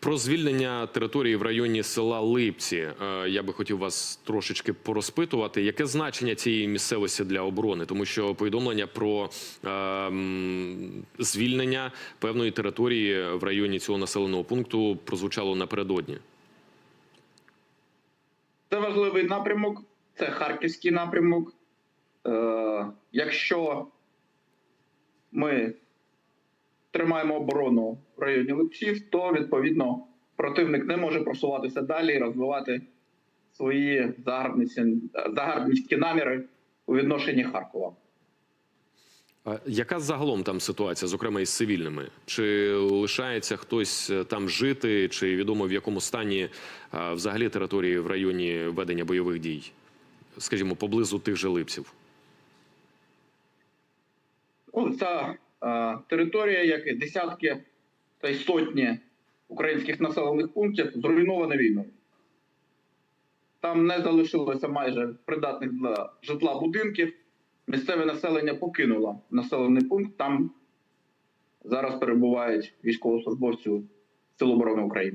Про звільнення території в районі села Липці е, я би хотів вас трошечки порозпитувати. Яке значення цієї місцевості для оборони? Тому що повідомлення про е, м, звільнення певної території в районі цього населеного пункту прозвучало напередодні. Це важливий напрямок, це харківський напрямок. Е, якщо ми тримаємо оборону в районі Липців, то відповідно противник не може просуватися далі і розвивати свої загарбницькі, наміри у відношенні Харкова. А яка загалом там ситуація, зокрема із цивільними? Чи лишається хтось е, там жити, чи відомо в якому стані е, взагалі території в районі ведення бойових дій? Скажімо, поблизу тих же липців? Ну, ця територія, як і десятки та й сотні українських населених пунктів, зруйнована війною. Там не залишилося майже придатних для житла будинків. Місцеве населення покинуло населений пункт. Там зараз перебувають військовослужбовці Сил оборони України.